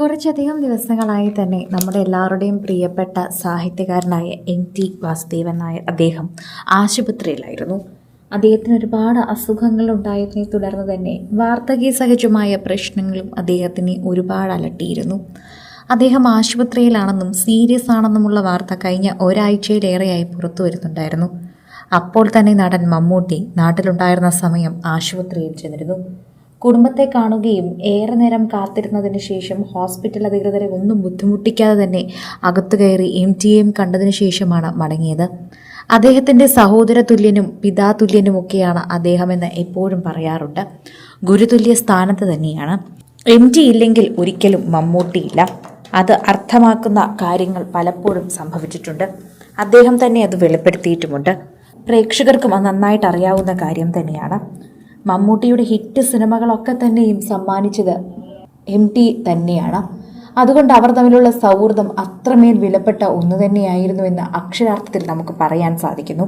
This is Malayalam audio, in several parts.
കുറച്ചധികം ദിവസങ്ങളായി തന്നെ നമ്മുടെ എല്ലാവരുടെയും പ്രിയപ്പെട്ട സാഹിത്യകാരനായ എൻ ടി വാസുദേവൻ നായർ അദ്ദേഹം ആശുപത്രിയിലായിരുന്നു. അദ്ദേഹത്തിന് ഒരുപാട് അസുഖങ്ങൾ ഉണ്ടായതിനെ തുടർന്ന് തന്നെ വാർദ്ധക്യ സഹജമായ പ്രശ്നങ്ങളും അദ്ദേഹത്തിനെ ഒരുപാട് അലട്ടിയിരുന്നു. അദ്ദേഹം ആശുപത്രിയിലാണെന്നും സീരിയസ് ആണെന്നുമുള്ള വാർത്ത കഴിഞ്ഞ ഒരാഴ്ചയിലേറെയായി പുറത്തു വരുന്നുണ്ടായിരുന്നു. അപ്പോൾ തന്നെ നടൻ മമ്മൂട്ടി നാട്ടിലുണ്ടായിരുന്ന സമയം ആശുപത്രിയിൽ ചെന്നിരുന്നു. കുടുംബത്തെ കാണുകയും ഏറെ നേരം കാത്തിരുന്നതിന് ശേഷം ഹോസ്പിറ്റൽ അധികൃതരെ ഒന്നും ബുദ്ധിമുട്ടിക്കാതെ തന്നെ അകത്തു കയറി എം ടി എം കണ്ടതിന് ശേഷമാണ് മടങ്ങിയത്. അദ്ദേഹത്തിന്റെ സഹോദര തുല്യനും പിതാതുല്യനുമൊക്കെയാണ് അദ്ദേഹമെന്ന് എപ്പോഴും പറയാറുണ്ട്. ഗുരുതുല്യ സ്ഥാനത്ത് തന്നെയാണ്. എം ടി ഇല്ലെങ്കിൽ ഒരിക്കലും മമ്മൂട്ടിയില്ല അത് അർത്ഥമാക്കുന്ന കാര്യങ്ങൾ പലപ്പോഴും സംഭവിച്ചിട്ടുണ്ട്. അദ്ദേഹം തന്നെ അത് വെളിപ്പെടുത്തിയിട്ടുമുണ്ട്. പ്രേക്ഷകർക്കും അത് നന്നായിട്ട് അറിയാവുന്ന കാര്യം തന്നെയാണ്. മമ്മൂട്ടിയുടെ ഹിറ്റ് സിനിമകളൊക്കെ തന്നെയും സമ്മാനിച്ചത് എം ടി തന്നെയാണ്. അതുകൊണ്ട് അവർ തമ്മിലുള്ള സൗഹൃദം അത്രമേൽ വിലപ്പെട്ട ഒന്ന് തന്നെയായിരുന്നു എന്ന് അക്ഷരാർത്ഥത്തിൽ നമുക്ക് പറയാൻ സാധിക്കുന്നു.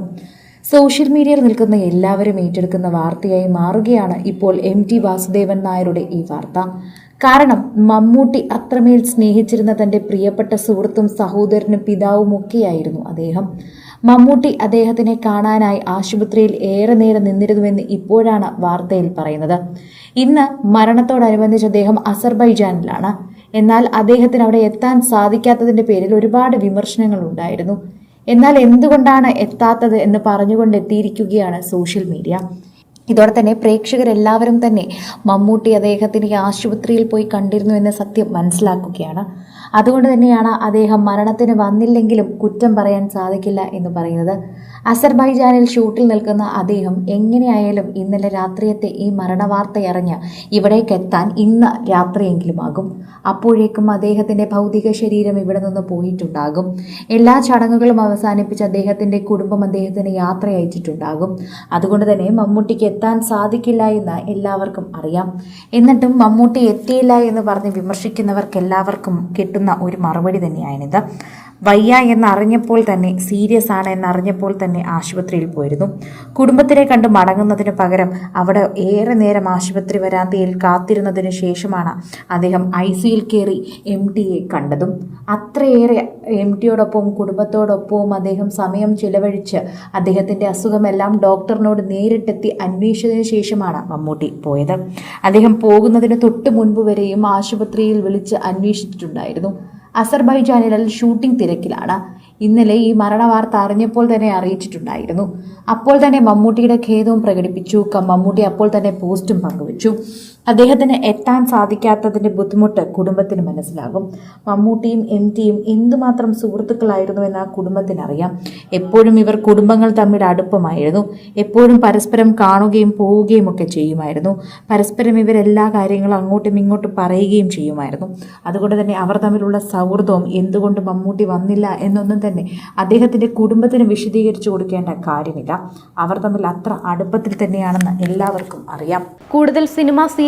സോഷ്യൽ മീഡിയയിൽ നിൽക്കുന്ന എല്ലാവരും ഏറ്റെടുക്കുന്ന വാർത്തയായി മാറുകയാണ് ഇപ്പോൾ എം ടി വാസുദേവൻ നായരുടെ ഈ വാർത്ത. കാരണം മമ്മൂട്ടി അത്രമേൽ സ്നേഹിച്ചിരുന്ന തന്റെ പ്രിയപ്പെട്ട സുഹൃത്തും സഹോദരനും പിതാവും ഒക്കെയായിരുന്നു അദ്ദേഹം. മമ്മൂട്ടി അദ്ദേഹത്തിനെ കാണാനായി ആശുപത്രിയിൽ ഏറെ നേരം നിന്നിരുന്നുവെന്ന് ഇപ്പോഴാണ് വാർത്തയിൽ പറയുന്നത്. ഇന്ന് മരണത്തോടനുബന്ധിച്ച് അദ്ദേഹം അസർബൈജാനിലാണ്. എന്നാൽ അദ്ദേഹത്തിന് അവിടെ എത്താൻ സാധിക്കാത്തതിന്റെ പേരിൽ ഒരുപാട് വിമർശനങ്ങൾ ഉണ്ടായിരുന്നു. എന്നാൽ എന്തുകൊണ്ടാണ് എത്താത്തത് എന്ന് പറഞ്ഞുകൊണ്ട് എത്തിയിരിക്കുകയാണ് സോഷ്യൽ മീഡിയ ഇതോടെ തന്നെ പ്രേക്ഷകരെല്ലാവരും തന്നെ മമ്മൂട്ടി അദ്ദേഹത്തിന് ആശുപത്രിയിൽ പോയി കണ്ടിരുന്നു എന്ന സത്യം മനസ്സിലാക്കുകയാണ്. അതുകൊണ്ട് തന്നെയാണ് അദ്ദേഹം മരണത്തിന് വന്നില്ലെങ്കിലും കുറ്റം പറയാൻ സാധിക്കില്ല എന്ന് പറയുന്നത്. അസർബൈജാനിൽ ഷൂട്ടിൽ നിൽക്കുന്ന അദ്ദേഹം എങ്ങനെയായാലും ഇന്നലെ രാത്രിയത്തെ ഈ മരണവാർത്തയറിഞ്ഞ് ഇവിടേക്ക് എത്താൻ ഇന്ന് രാത്രിയെങ്കിലും ആകും. അപ്പോഴേക്കും അദ്ദേഹത്തിന്റെ ഭൗതിക ശരീരം ഇവിടെ നിന്ന് പോയിട്ടുണ്ടാകും. എല്ലാ ചടങ്ങുകളും അവസാനിപ്പിച്ച് അദ്ദേഹത്തിന്റെ കുടുംബം അദ്ദേഹത്തിന് യാത്ര അയച്ചിട്ടുണ്ടാകും അതുകൊണ്ട് തന്നെ മമ്മൂട്ടിക്ക് എത്താൻ സാധിക്കില്ല എന്ന് എല്ലാവർക്കും അറിയാം. എന്നിട്ടും മമ്മൂട്ടി എത്തിയില്ല എന്ന് പറഞ്ഞ് വിമർശിക്കുന്നവർക്ക് എല്ലാവർക്കും കിട്ടുന്ന ഒരു മറുപടി തന്നെയാണിത്. വയ്യ എന്നറിഞ്ഞപ്പോൾ തന്നെ സീരിയസ് ആണ് എന്നറിഞ്ഞപ്പോൾ തന്നെ ആശുപത്രിയിൽ പോയിരുന്നു. കുടുംബത്തിനെ കണ്ട് മടങ്ങുന്നതിന് പകരം അവിടെ ഏറെ നേരം ആശുപത്രി വരാന്തയിൽ കാത്തിരുന്നതിന് ശേഷമാണ് അദ്ദേഹം ഐ സിയിൽ കയറി എം ടിയെ കണ്ടതും. അത്രയേറെ എം ടിയോടൊപ്പവും കുടുംബത്തോടൊപ്പവും അദ്ദേഹം സമയം ചിലവഴിച്ച് അദ്ദേഹത്തിന്റെ അസുഖമെല്ലാം ഡോക്ടറിനോട് നേരിട്ടെത്തി അന്വേഷിച്ചതിന് ശേഷമാണ് മമ്മൂട്ടി പോയത്. അദ്ദേഹം പോകുന്നതിന് തൊട്ട് മുൻപ് വരെയും ആശുപത്രിയിൽ വിളിച്ച് അന്വേഷിച്ചിട്ടുണ്ടായിരുന്നു. അസർബൈജാനിൽ ഷൂട്ടിംഗ് തിരക്കിലാണ്. ഇന്നലെ ഈ മരണവാർത്ത അറിഞ്ഞപ്പോൾ തന്നെ അറിയിച്ചിട്ടുണ്ടായിരുന്നു. അപ്പോൾ തന്നെ മമ്മൂട്ടിയുടെ ഖേദവും പ്രകടിപ്പിച്ചു. മമ്മൂട്ടി അപ്പോൾ തന്നെ പോസ്റ്റും പങ്കുവച്ചു. അദ്ദേഹത്തിന് എത്താൻ സാധിക്കാത്തതിന്റെ ബുദ്ധിമുട്ട് കുടുംബത്തിന് മനസ്സിലാകും. മമ്മൂട്ടിയും എം ടിയും എന്തുമാത്രം സുഹൃത്തുക്കളായിരുന്നു എന്ന് ആ കുടുംബത്തിനറിയാം. എപ്പോഴും ഇവർ കുടുംബങ്ങൾ തമ്മിൽ അടുപ്പമായിരുന്നു. എപ്പോഴും പരസ്പരം കാണുകയും പോവുകയും ഒക്കെ ചെയ്യുമായിരുന്നു. പരസ്പരം ഇവരെല്ലാ കാര്യങ്ങളും അങ്ങോട്ടും ഇങ്ങോട്ടും പറയുകയും ചെയ്യുമായിരുന്നു. അതുകൊണ്ട് തന്നെ അവർ തമ്മിലുള്ള സൗഹൃദവും എന്തുകൊണ്ട് മമ്മൂട്ടി വന്നില്ല എന്നൊന്നും തന്നെ അദ്ദേഹത്തിന്റെ കുടുംബത്തിന് വിശദീകരിച്ചു കൊടുക്കേണ്ട കാര്യമില്ല. അവർ തമ്മിൽ അത്ര അടുപ്പത്തിൽ തന്നെയാണെന്ന് എല്ലാവർക്കും അറിയാം. കൂടുതൽ സിനിമ